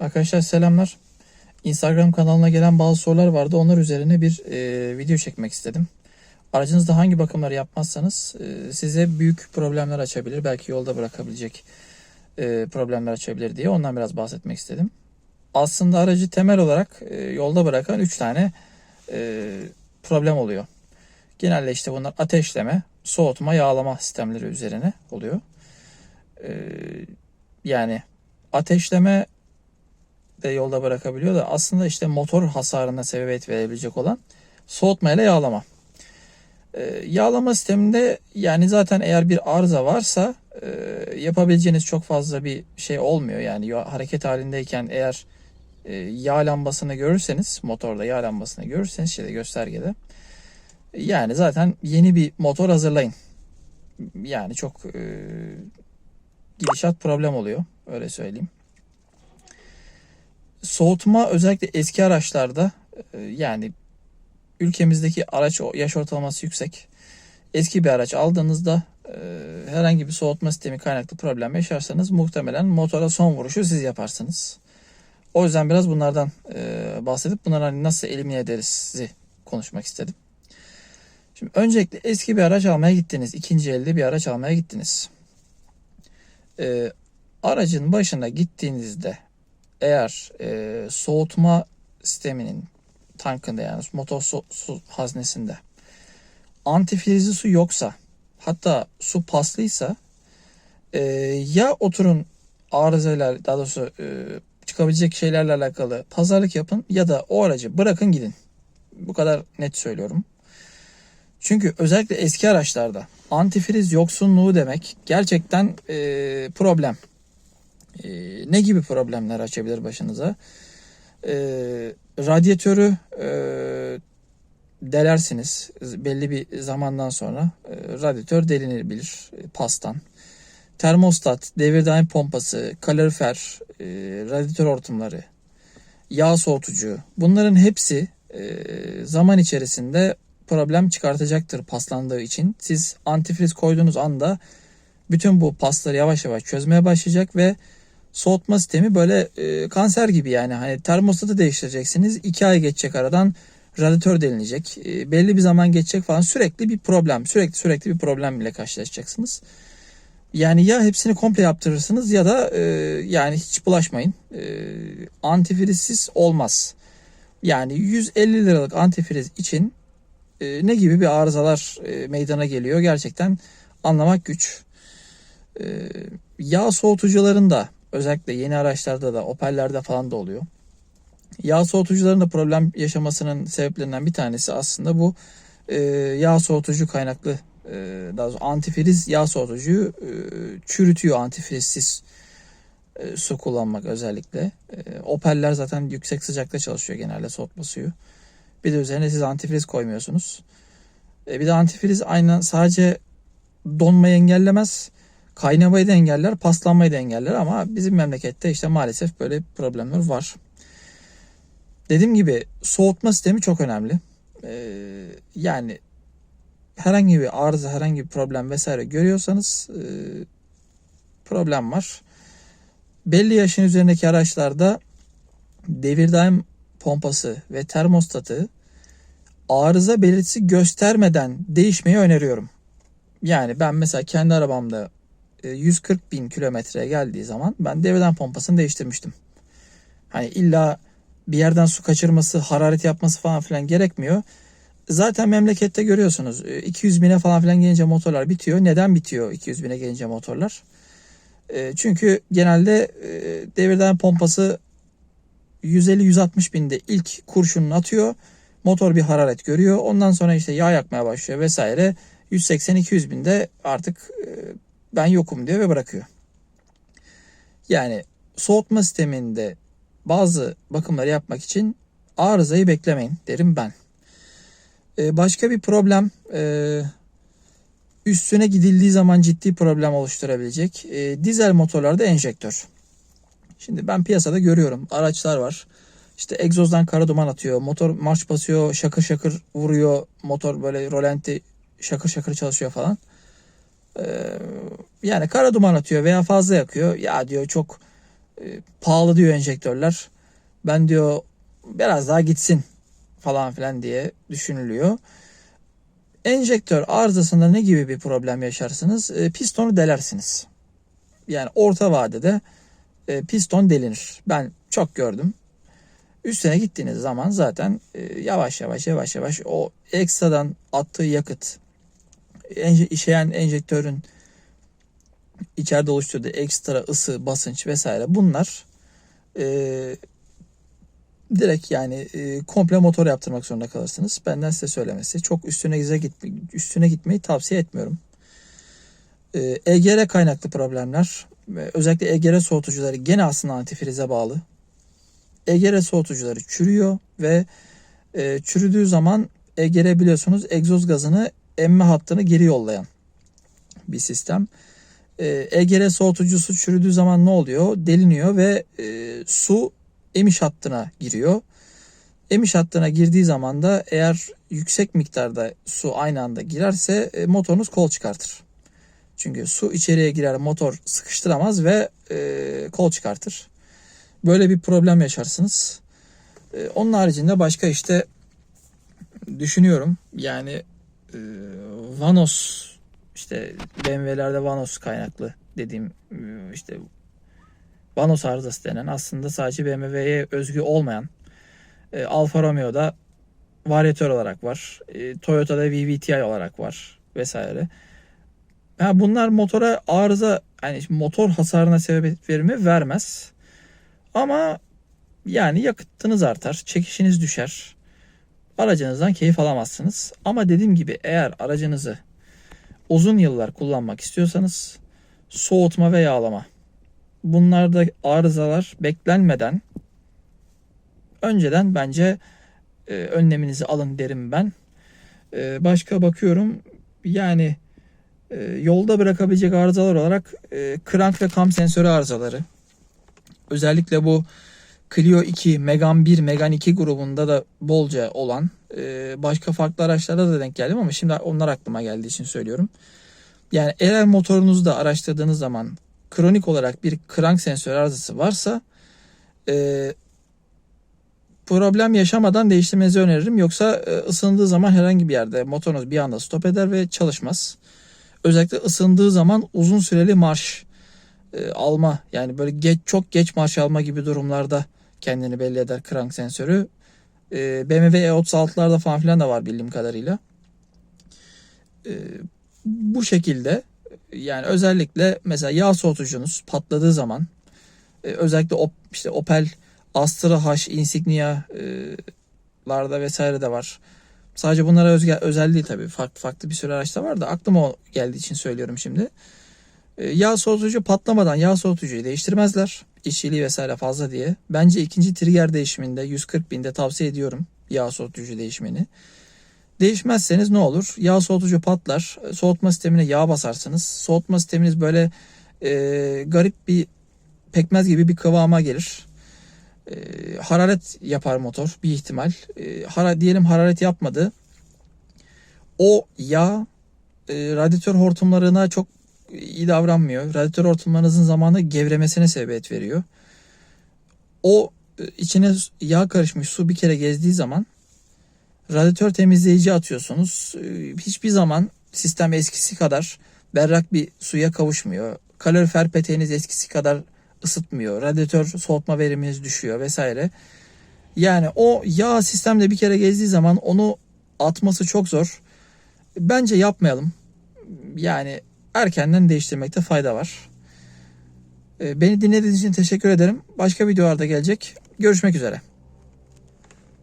Arkadaşlar selamlar. Instagram kanalına gelen bazı sorular vardı. Onlar üzerine bir e, video çekmek istedim. Aracınızda hangi bakımları yapmazsanız e, size büyük problemler açabilir. Belki yolda bırakabilecek e, problemler açabilir diye ondan biraz bahsetmek istedim. Aslında aracı temel olarak e, yolda bırakan 3 tane e, problem oluyor. Genelde işte bunlar ateşleme, soğutma, yağlama sistemleri üzerine oluyor. E, yani ateşleme de yolda bırakabiliyor da aslında işte motor hasarına sebebiyet verebilecek olan soğutma ile yağlama. Ee, yağlama sisteminde yani zaten eğer bir arıza varsa e, yapabileceğiniz çok fazla bir şey olmuyor. Yani ya- hareket halindeyken eğer e, yağ lambasını görürseniz motorda yağ lambasını görürseniz şeyde göstergede yani zaten yeni bir motor hazırlayın. Yani çok e, gidişat problem oluyor öyle söyleyeyim soğutma özellikle eski araçlarda e, yani ülkemizdeki araç yaş ortalaması yüksek. Eski bir araç aldığınızda e, herhangi bir soğutma sistemi kaynaklı problem yaşarsanız muhtemelen motora son vuruşu siz yaparsınız. O yüzden biraz bunlardan e, bahsedip bunları hani nasıl elimine ederiz konuşmak istedim. Şimdi öncelikle eski bir araç almaya gittiniz. ikinci elde bir araç almaya gittiniz. E, aracın başına gittiğinizde eğer e, soğutma sisteminin tankında yani motor su, su haznesinde antifrizli su yoksa hatta su paslıysa e, ya oturun arızalar daha doğrusu e, çıkabilecek şeylerle alakalı pazarlık yapın ya da o aracı bırakın gidin. Bu kadar net söylüyorum. Çünkü özellikle eski araçlarda antifriz yoksunluğu demek gerçekten e, problem. E, ne gibi problemler açabilir başınıza? E, radyatörü e, delersiniz. Belli bir zamandan sonra e, radyatör delinebilir e, pastan. Termostat, devir daim pompası, kalorifer, e, radyatör hortumları, yağ soğutucu bunların hepsi e, zaman içerisinde problem çıkartacaktır paslandığı için. Siz antifriz koyduğunuz anda bütün bu pasları yavaş yavaş çözmeye başlayacak ve soğutma sistemi böyle e, kanser gibi yani hani termostatı değiştireceksiniz. 2 ay geçecek aradan radyatör delinecek. E, belli bir zaman geçecek falan sürekli bir problem. Sürekli sürekli bir problem ile karşılaşacaksınız. Yani ya hepsini komple yaptırırsınız ya da e, yani hiç bulaşmayın. E, antifrizsiz olmaz. Yani 150 liralık antifriz için e, ne gibi bir arızalar e, meydana geliyor gerçekten anlamak güç. E, yağ soğutucularında özellikle yeni araçlarda da Opel'lerde falan da oluyor. Yağ soğutucuların da problem yaşamasının sebeplerinden bir tanesi aslında bu e, yağ soğutucu kaynaklı e, daha doğrusu antifriz yağ soğutucuyu e, çürütüyor antifrizsiz e, su kullanmak özellikle. E, Opel'ler zaten yüksek sıcakta çalışıyor genelde soğutma suyu. Bir de üzerine siz antifriz koymuyorsunuz. E, bir de antifriz aynen sadece donmayı engellemez. Kaynamayı da engeller, paslanmayı da engeller ama bizim memlekette işte maalesef böyle problemler var. Dediğim gibi soğutma sistemi çok önemli. Ee, yani herhangi bir arıza, herhangi bir problem vesaire görüyorsanız e, problem var. Belli yaşın üzerindeki araçlarda devir daim pompası ve termostatı arıza belirtisi göstermeden değişmeyi öneriyorum. Yani ben mesela kendi arabamda 140 bin kilometreye geldiği zaman ben devreden pompasını değiştirmiştim. Hani illa bir yerden su kaçırması, hararet yapması falan filan gerekmiyor. Zaten memlekette görüyorsunuz e, 200 bine falan filan gelince motorlar bitiyor. Neden bitiyor 200 bine gelince motorlar? E, Çünkü genelde e, devirden pompası 150-160 binde ilk kurşununu atıyor. Motor bir hararet görüyor. Ondan sonra işte yağ yakmaya başlıyor vesaire. 180-200 binde artık e, ben yokum diyor ve bırakıyor. Yani soğutma sisteminde bazı bakımları yapmak için arızayı beklemeyin derim ben. Ee, başka bir problem e, üstüne gidildiği zaman ciddi problem oluşturabilecek e, dizel motorlarda enjektör. Şimdi ben piyasada görüyorum araçlar var. İşte egzozdan kara duman atıyor. Motor marş basıyor, şakır şakır vuruyor. Motor böyle rolanti şakır şakır çalışıyor falan. Ee, yani kara duman atıyor veya fazla yakıyor. Ya diyor çok E, pahalı diyor enjektörler. Ben diyor biraz daha gitsin falan filan diye düşünülüyor. Enjektör arızasında ne gibi bir problem yaşarsınız? E, pistonu delersiniz. Yani orta vadede e, piston delinir. Ben çok gördüm. Üstüne gittiğiniz zaman zaten yavaş yavaş yavaş yavaş o ekstradan attığı yakıt enje, işeyen enjektörün içeride oluşturduğu ekstra ısı, basınç vesaire bunlar e, direkt yani e, komple motor yaptırmak zorunda kalırsınız. Benden size söylemesi. Çok üstüne gize gitme, üstüne gitmeyi tavsiye etmiyorum. E, EGR kaynaklı problemler özellikle EGR soğutucuları gene aslında antifrize bağlı. EGR soğutucuları çürüyor ve e, çürüdüğü zaman EGR biliyorsunuz egzoz gazını emme hattını geri yollayan bir sistem. E, EGR soğutucusu çürüdüğü zaman ne oluyor? Deliniyor ve e, su emiş hattına giriyor. Emiş hattına girdiği zaman da eğer yüksek miktarda su aynı anda girerse e, motorunuz kol çıkartır. Çünkü su içeriye girer motor sıkıştıramaz ve e, kol çıkartır. Böyle bir problem yaşarsınız. E, onun haricinde başka işte düşünüyorum yani Vanos işte BMW'lerde Vanos kaynaklı dediğim e, işte Vanos arızası denen aslında sadece BMW'ye özgü olmayan e, Alfa Romeo'da varyatör olarak var. E, Toyota'da VVTi olarak var vesaire. Yani bunlar motora arıza yani motor hasarına sebebiyet verir? Vermez. Ama yani yakıtınız artar, çekişiniz düşer. Aracınızdan keyif alamazsınız. Ama dediğim gibi eğer aracınızı uzun yıllar kullanmak istiyorsanız soğutma ve yağlama. Bunlarda arızalar beklenmeden önceden bence e, önleminizi alın derim ben. E, başka bakıyorum yani e, yolda bırakabilecek arızalar olarak e, krank ve kam sensörü arızaları. Özellikle bu Clio 2, Megane 1, Megane 2 grubunda da bolca olan e, başka farklı araçlarda da denk geldim ama şimdi onlar aklıma geldiği için söylüyorum. Yani eğer motorunuzda araştırdığınız zaman kronik olarak bir krank sensör arızası varsa e, problem yaşamadan değiştirmenizi öneririm. Yoksa e, ısındığı zaman herhangi bir yerde motorunuz bir anda stop eder ve çalışmaz. Özellikle ısındığı zaman uzun süreli marş e, alma yani böyle geç çok geç marş alma gibi durumlarda kendini belli eder krank sensörü. E, BMW E36'larda falan filan da var bildiğim kadarıyla. E, bu şekilde yani özellikle mesela yağ soğutucunuz patladığı zaman e, özellikle işte Opel Astra H Insignia'larda vesaire de var. Sadece bunlara özgü, özel değil tabii. Farklı farklı bir sürü araçta var da aklıma o geldiği için söylüyorum şimdi. E, yağ soğutucu patlamadan yağ soğutucuyu değiştirmezler. İşçiliği vesaire fazla diye. Bence ikinci trigger değişiminde 140 binde tavsiye ediyorum yağ soğutucu değişimini. Değişmezseniz ne olur? Yağ soğutucu patlar. Soğutma sistemine yağ basarsınız. Soğutma sisteminiz böyle e, garip bir pekmez gibi bir kıvama gelir. E, hararet yapar motor bir ihtimal. E, hara, diyelim hararet yapmadı. O yağ e, radyatör hortumlarına çok iyi davranmıyor. Radyatör hortumlarınızın zamanla gevremesine sebebiyet veriyor. O e, içine yağ karışmış su bir kere gezdiği zaman radyatör temizleyici atıyorsunuz. Ee, hiçbir zaman sistem eskisi kadar berrak bir suya kavuşmuyor. Kalorifer peteğiniz eskisi kadar ısıtmıyor. Radyatör soğutma veriminiz düşüyor vesaire. Yani o yağ sistemde bir kere gezdiği zaman onu atması çok zor. Bence yapmayalım. Yani erkenden değiştirmekte fayda var. Ee, beni dinlediğiniz için teşekkür ederim. Başka videolarda gelecek. Görüşmek üzere.